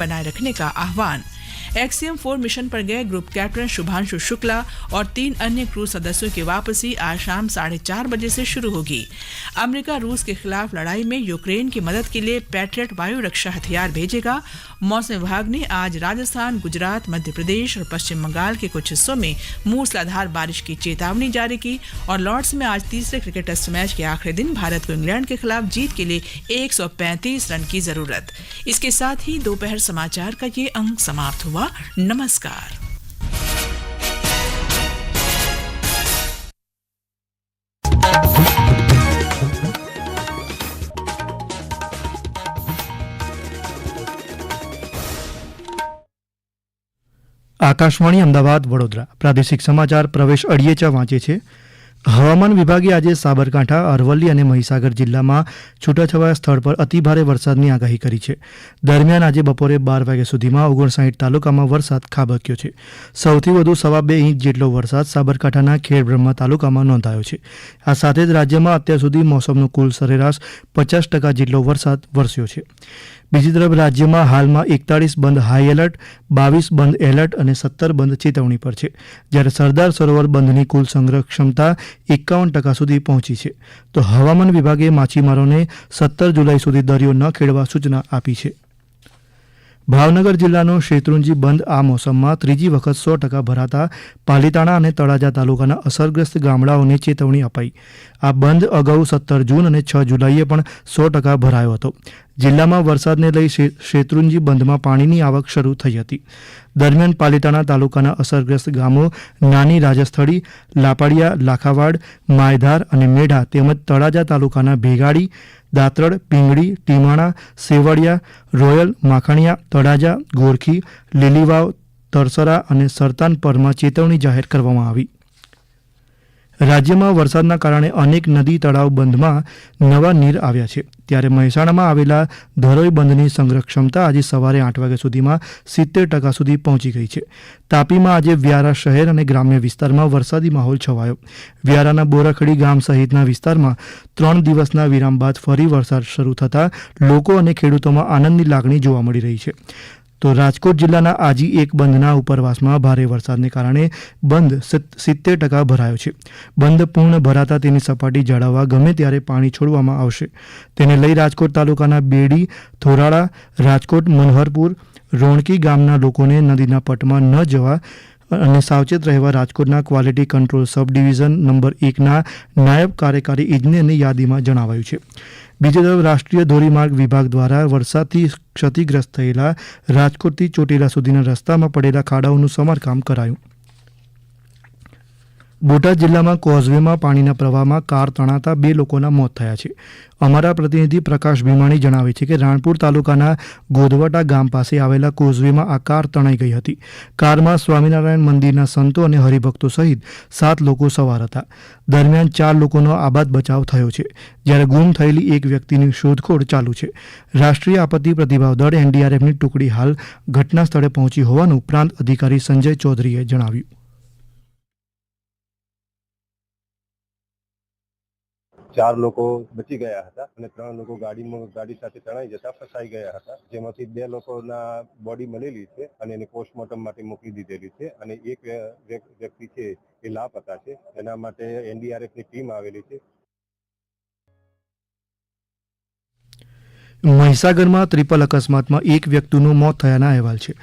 बनाए रखने का आह्वान एक्सियम फोर मिशन पर गए ग्रुप कैप्टन शुभांशु शुक्ला और तीन अन्य क्रू सदस्यों की वापसी आज शाम साढ़े चार बजे से शुरू होगी। अमेरिका रूस के खिलाफ लड़ाई में यूक्रेन की मदद के लिए पैट्रियट वायु रक्षा हथियार भेजेगा। मौसम विभाग ने आज राजस्थान, गुजरात, मध्य प्रदेश और पश्चिम बंगाल के कुछ हिस्सों में मूसलाधार बारिश की चेतावनी जारी की और लॉर्ड्स में आज तीसरे क्रिकेट टेस्ट मैच के आखिरी दिन भारत को इंग्लैंड के खिलाफ जीत के लिए 135 रन की ज़रूरत। इसके साथ ही दोपहर समाचार का ये अंक समाप्त हुआ। આવા નમસ્કાર. આકાશવાણી અમદાવાદ વડોદરા. પ્રાદેશિક સમાચાર પ્રવેશ અડિયેચા વાંચે છે. હવામાન વિભાગે આજે સાબરકાંઠા, અરવલ્લી અને મહીસાગર જિલ્લામાં છૂટાછવાયા સ્થળ પર અતિભારે વરસાદની આગાહી કરી છે. દરમિયાન આજે બપોરે બાર વાગ્યા સુધીમાં ઓગણસાઠ તાલુકામાં વરસાદ ખાબક્યો છે. સૌથી વધુ સવા બે ઇંચ જેટલો વરસાદ સાબરકાંઠાના ખેડબ્રહ્મા તાલુકામાં નોંધાયો છે. આ સાથે જ રાજ્યમાં અત્યાર સુધી મોસમનો કુલ સરેરાશ પચાસ ટકા જેટલો વરસાદ વરસ્યો છે. બીજી તરફ રાજ્યમાં હાલમાં એકતાળીસ બંધ હાઈ એલર્ટ બાવીસ બંધ એલર્ટ અને સત્તર બંધ ચેતવણી પર છે. જ્યારે સરદાર સરોવર બંધની કુલ સંગ્રહ ક્ષમતા એકાવન ટકા સુધી પહોંચી છે. તો હવામાન વિભાગે માછીમારોને સત્તર જુલાઈ સુધી દરિયો ન ખેડવા સૂચના આપી છે. ભાવનગર જિલ્લાનો શેત્રુંજી બંધ આ મોસમમાં ત્રીજી વખત સો ટકા ભરાતા પાલીતાણા અને તળાજા તાલુકાના અસરગ્રસ્ત ગામડાઓને ચેતવણી અપાઈ. આ બંધ અગાઉ સત્તર જૂન અને છ જુલાઈએ પણ સો ટકા ભરાયો હતો. જિલ્લામાં વરસાદને લઈ શેત્રુંજી બંધમાં પાણીની આવક શરૂ થઈ હતી. દરમિયાન પાલીતાણા તાલુકાના અસરગ્રસ્ત ગામો નાની રાજસ્થળી, લાપાડિયા, લાખાવાડ, માયધાર અને મેઢા તેમજ તળાજા તાલુકાના ભેગાડી, દાતરડ, પિંગળી, ટીમાણા, સેવડિયા, રોયલ, માખણિયા, તળાજા, ગોરખી, લીલીવાવ, તરસરા અને સરતાન પરમાં ચેતવણી જાહેર કરવામાં આવી. રાજ્યમાં વરસાદના કારણે અનેક નદી તળાવ બંધમાં નવા નીર આવ્યા છે. ત્યારે મહેસાણામાં આવેલા ધરોઈ બંધની સંગ્રહ ક્ષમતા આજે સવારે આઠ વાગ્યા સુધીમાં સિત્તેર ટકા સુધી પહોંચી ગઈ છે. તાપીમાં આજે વ્યારા શહેર અને ગ્રામ્ય વિસ્તારમાં વરસાદી માહોલ છવાયો. વ્યારાના બોરાખડી ગામ સહિતના વિસ્તારમાં ત્રણ દિવસના વિરામ બાદ ફરી વરસાદ શરૂ થતાં લોકો અને ખેડૂતોમાં આનંદની લાગણી જોવા મળી રહી છે. તો રાજકોટ જિલ્લાના આજી એક બંધના ઉપરવાસમાં ભારે વરસાદને કારણે બંધ સિત્તેર ટકા ભરાયો છે. બંધ પૂર્ણ ભરાતા તેની સપાટી જાળવવા ગમે ત્યારે પાણી છોડવામાં આવશે. તેને લઈ રાજકોટ તાલુકાના બેડી, થોરાળા, રાજકોટ, મનહરપુર, રોણકી ગામના લોકોને નદીના પટમાં ન જવા અને સાવચેત રહેવા રાજકોટના quality control sub division number એકના નાયબ કાર્યકારી ઇજનેરની યાદીમાં જણાવાયું છે. બીજી તરફ રાષ્ટ્રીય ધોરીમાર્ગ વિભાગ દ્વારા વરસાદથી ક્ષતિગ્રસ્ત થયેલા રાજકોટથી ચોટીલા સુધીના રસ્તામાં પડેલા ખાડાઓનું સમારકામ કરાયું. બોટાદ જિલ્લામાં કોઝવેમાં પાણીના પ્રવાહમાં કાર તણાતા બે લોકોના મોત થયા છે. અમારા પ્રતિનિધિ પ્રકાશ ભીમાણી જણાવે છે કે રાણપુર તાલુકાના ગોધવટા ગામ પાસે આવેલા કોઝવેમાં આ કાર તણાઈ ગઈ હતી. કારમાં સ્વામિનારાયણ મંદિરના સંતો અને હરિભક્તો સહિત સાત લોકો સવાર હતા. દરમિયાન ચાર લોકોનો આબાદ બચાવ થયો છે. જ્યારે ગુમ થયેલી એક વ્યક્તિની શોધખોળ ચાલુ છે. રાષ્ટ્રીય આપત્તિ પ્રતિભાવ દળ એનડીઆરએફની ટુકડી હાલ ઘટના સ્થળે પહોંચી હોવાનું પ્રાંત અધિકારી સંજય ચૌધરીએ જણાવ્યું. ચાર લોકો બચી ગયા હતા અને ત્રણ લોકો ગાડીમાં, ગાડી સાથે તણાઈ જતા, ફસાઈ ગયા હતા. જેમાંથી બે લોકોના બોડી મળેલી છે અને એને પોસ્ટમોર્ટમ માટે મોકલી દીધેલી છે. અને એક વ્ય- વ્ય- વ્યક્તિ છે એ લાપતા છે. એના માટે એનડીઆરએફની ટીમ આવેલી છે. મહીસાગરમાં ત્રિપલ અકસ્માતમાં એક વ્યક્તિનું મોત થયાના અહેવાલ છે.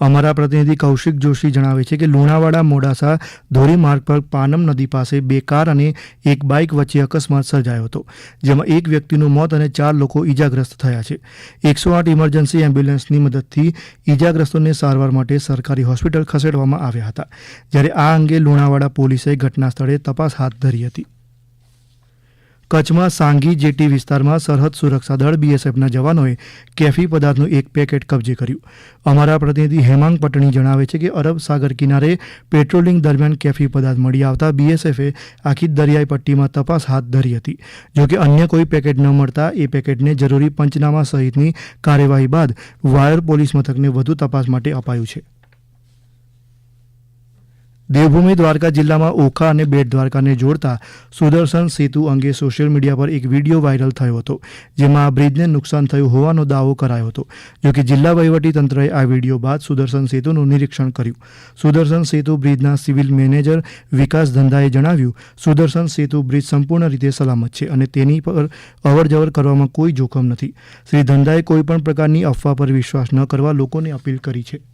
અમારા પ્રતિનિધિ કૌશિક જોશી જણાવે છે કે લુણાવાડા, મોડાસા, ધોરીમાર્ગ પર પાનમ નદી પાસે બે કાર અને એક બાઇક વચ્ચે અકસ્માત સર્જાયો હતો, જેમાં એક વ્યક્તિનું મોત અને ચાર લોકો ઈજાગ્રસ્ત થયા છે. એકસો આઠ ઇમરજન્સી એમ્બ્યુલન્સની મદદથી ઈજાગ્રસ્તોને સારવાર માટે સરકારી હોસ્પિટલ ખસેડવામાં આવ્યા હતા, જ્યારે આ અંગે લુણાવાડા પોલીસે ઘટના સ્થળે તપાસ હાથ ધરી હતી. કચ્છમાં સાંગી જેટી વિસ્તારમાં સરહદ સુરક્ષા દળ બીએસએફના જવાનોએ કેફી પદાર્થનું એક પેકેટ કબજે કર્યું. અમારા પ્રતિનિધિ હેમાંગ પટણી જણાવે છે કે અરબ સાગર કિનારે પેટ્રોલિંગ દરમિયાન કેફી પદાર્થ મળી આવતા બીએસએફે આખી દરિયાઈ પટ્ટીમાં તપાસ હાથ ધરી હતી. જોકે અન્ય કોઈ પેકેટ ન મળતા એ પેકેટને જરૂરી પંચનામા સહિતની કાર્યવાહી બાદ વાયર પોલીસ મથકને વધુ તપાસ માટે અપાયું છે. દેવભૂમિ દ્વારકા જિલ્લામાં ઓખા અને બેટ દ્વારકાને જોડતા સુદર્શન સેતુ અંગે સોશિયલ મીડિયા પર એક વીડિયો વાયરલ થયો હતો, જેમાં આ બ્રિજને નુકસાન થયું હોવાનો દાવો કરાયો હતો. જોકે જિલ્લા વહીવટીતંત્રએ આ વીડિયો બાદ સુદર્શન સેતુનું નિરીક્ષણ કર્યું. સુદર્શન સેતુ બ્રિજના સિવિલ મેનેજર વિકાસ ધંધાએ જણાવ્યું, સુદર્શન સેતુ બ્રિજ સંપૂર્ણ રીતે સલામત છે અને તેની પર અવરજવર કરવામાં કોઈ જોખમ નથી. શ્રી ધંધાએ કોઈપણ પ્રકારની અફવા પર વિશ્વાસ ન કરવા લોકોને અપીલ કરી છે.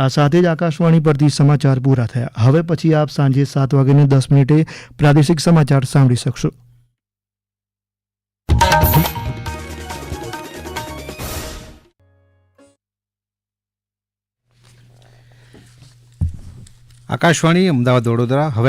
આ સાથે જ આકાશવાણી પરથી સમાચાર પૂરા થયા. હવે પછી આપ સાંજે સાત વાગ્યાને દસ મિનિટે પ્રાદેશિક સમાચાર સાંભળી શકશો. આકાશવાણી અમદાવાદ વડોદરા. હવે